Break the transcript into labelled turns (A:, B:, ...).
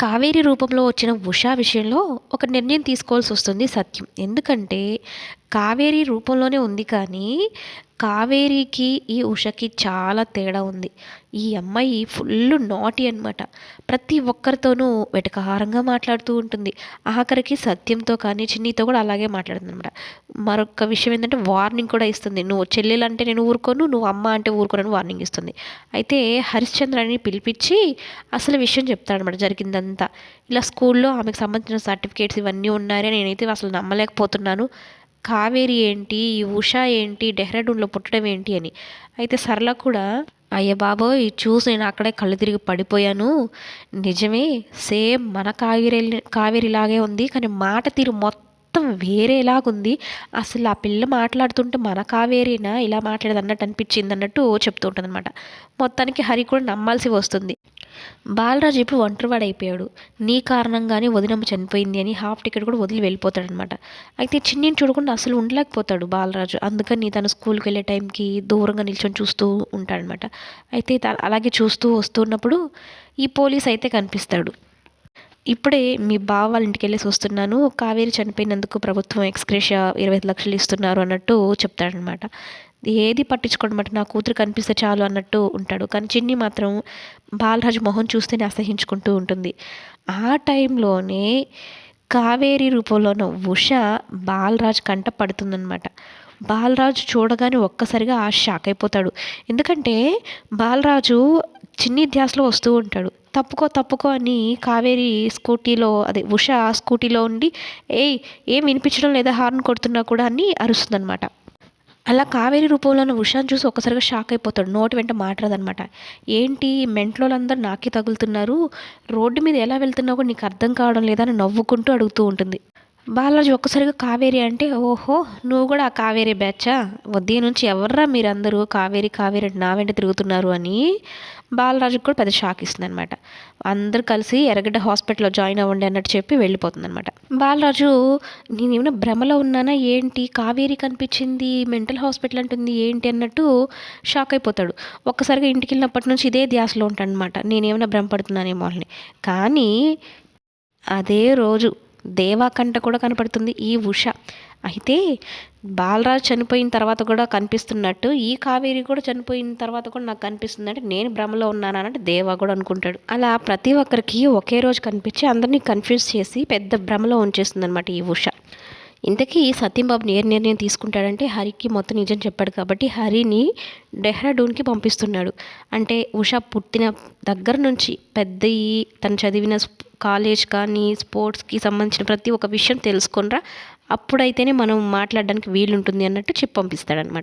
A: కావేరి రూపంలో వచ్చిన ఉషా విషయంలో ఒక నిర్ణయం తీసుకోవాల్సి వస్తుంది సత్యం. ఎందుకంటే కావేరి రూపంలోనే ఉంది కానీ కావేరికి ఈ ఉషకి చాలా తేడా ఉంది. ఈ అమ్మాయి ఫుల్ నాటి అనమాట ప్రతి ఒక్కరితోనూ వెటకారంగా మాట్లాడుతూ ఉంటుంది. ఆఖరికి సత్యంతో కానీ చిన్నితో కూడా అలాగే మాట్లాడుతుంది అనమాట మరొక విషయం ఏంటంటే వార్నింగ్ కూడా ఇస్తుంది. నువ్వు చెల్లెలు అంటే నేను ఊరుకోను నువ్వు అమ్మ అంటే ఊరుకోనని వార్నింగ్ ఇస్తుంది. అయితే హరిశ్చంద్రని పిలిపించి అసలు విషయం చెప్తాడనమాట జరిగిందంతా. ఇలా స్కూల్లో ఆమెకు సంబంధించిన సర్టిఫికేట్స్ ఇవన్నీ ఉన్నాయని నేనైతే అసలు నమ్మలేకపోతున్నాను. కావేరి ఏంటి? ఈ ఉషా ఏంటి? డెహ్రాడూన్లో పుట్టడం ఏంటి అని. అయితే సరళ కూడా అయ్య బాబోయ్ చూసి నేను అక్కడే కళ్ళు తిరిగి పడిపోయాను. నిజమే సేమ్ మన కావేరి కావేరిలాగే ఉంది కానీ మాట తీరు మొత్తం వేరేలాగుంది. అసలు ఆ పిల్ల మాట్లాడుతుంటే మన కావేరినా ఇలా మాట్లాడేది అన్నట్టు అనిపించింది అన్నట్టు చెప్తూ ఉంటుంది అనమాట మొత్తానికి హరి కూడా నమ్మాల్సి వస్తుంది. బాలరాజు ఇప్పుడు ఒంటరివాడైపోయాడు. నీ కారణంగానే వదినమ్మ చనిపోయింది అని హాఫ్ టికెట్ కూడా వదిలి వెళ్ళిపోతాడనమాట. అయితే చిన్నిని చూడకుండా అసలు ఉండలేకపోతాడు బాలరాజు. అందుకని తను స్కూల్కి వెళ్ళే టైంకి దూరంగా నిల్చొని చూస్తూ ఉంటాడనమాట. అయితే అలాగే చూస్తూ వస్తున్నప్పుడు ఈ పోలీస్ అయితే కనిపిస్తాడు. ఇప్పుడే మీ బావ వాళ్ళ ఇంటికి వెళ్ళేసి వస్తున్నాను. కావేరి చనిపోయినందుకు ప్రభుత్వం ఎక్స్గ్రేషియా ఇరవై లక్షలు ఇస్తున్నారు అన్నట్టు చెప్తాడనమాట. ఏది పట్టించుకోవడం నా కూతురు కనిపిస్తే చాలు అన్నట్టు ఉంటాడు. కానీ చిన్ని మాత్రం బాలరాజు మొహం చూస్తేనే అసహించుకుంటూ ఉంటుంది. ఆ టైంలోనే కావేరి రూపంలోన ఉష బాలరాజు కంట పడుతుందనమాట బాలరాజు చూడగానే ఒక్కసారిగా ఆ షాక్ అయిపోతాడు. ఎందుకంటే బాలరాజు చిన్ని ధ్యాసలో వస్తూ ఉంటాడు. తప్పుకో తప్పుకో అని కావేరి స్కూటీలో అదే ఉష స్కూటీలో ఉండి ఏయ్ ఏం వినిపించడం లేదా హార్న్ కొడుతున్నా కూడా అని అరుస్తుందనమాట అలా కావేరి రూపంలో ఉన్న ఉషాన్ చూసి ఒక్కసారిగా షాక్ అయిపోతాడు. నోటి వెంట మాట్లాడదనమాట. ఏంటి మెంట్లోలందరూ నాకే తగులుతున్నారు? రోడ్డు మీద ఎలా వెళ్తున్నావు కూడా నీకు అర్థం కావడం లేదని నవ్వుకుంటూ అడుగుతూ ఉంటుంది. బాలాజీ ఒక్కసారిగా కావేరి అంటే ఓహో నువ్వు కూడా ఆ కావేరి బ్యాచా? ఉదయం నుంచి ఎవర్రా మీరందరూ కావేరి కావేరి నా వెంట తిరుగుతున్నారు అని బాలరాజుకి కూడా పెద్ద షాక్ ఇస్తుంది అనమాట అందరు కలిసి ఎర్రగడ్డ హాస్పిటల్లో జాయిన్ అవ్వండి అన్నట్టు చెప్పి వెళ్ళిపోతుంది అనమాట బాలరాజు నేను ఏమైనా భ్రమలో ఉన్నానా? ఏంటి? కావేరి కనిపించింది? మెంటల్ హాస్పిటల్ అంటుంది ఏంటి అన్నట్టు షాక్ అయిపోతాడు. ఒక్కసారిగా ఇంటికి వెళ్ళినప్పటి నుంచి ఇదే ధ్యాసలో ఉంటాను అనమాట నేనేమైనా భ్రమపడుతున్నానేమో అని. కానీ అదే రోజు దేవాకంట కూడా కనపడుతుంది ఈ ఉష. అయితే బాలరాజు చనిపోయిన తర్వాత కూడా కనిపిస్తున్నట్టు ఈ కావేరి కూడా చనిపోయిన తర్వాత కూడా నాకు కనిపిస్తుంది అంటే నేను భ్రమలో ఉన్నాను అంటే దేవా కూడా అనుకుంటాడు. అలా ప్రతి ఒక్కరికి ఒకే రోజు కనిపించి అందరినీ కన్ఫ్యూజ్ చేసి పెద్ద భ్రమలో ఉంచేస్తుంది అనమాట ఈ ఉష. ఇంతకీ సత్యంబాబు ఏ నిర్ణయం తీసుకుంటాడంటే హరికి మొత్తం నిజం చెప్పాడు కాబట్టి హరిని డెహ్రాడూన్కి పంపిస్తున్నాడు. అంటే ఉష పుట్టిన దగ్గర నుంచి పెద్ద తను చదివిన కాలేజ్ కానీ స్పోర్ట్స్కి సంబంధించిన ప్రతి ఒక్క విషయం తెలుసుకొనిరా అప్పుడైతేనే మనం మాట్లాడడానికి వీలుంటుంది అన్నట్టు చెప్పి పంపిస్తాడనమాట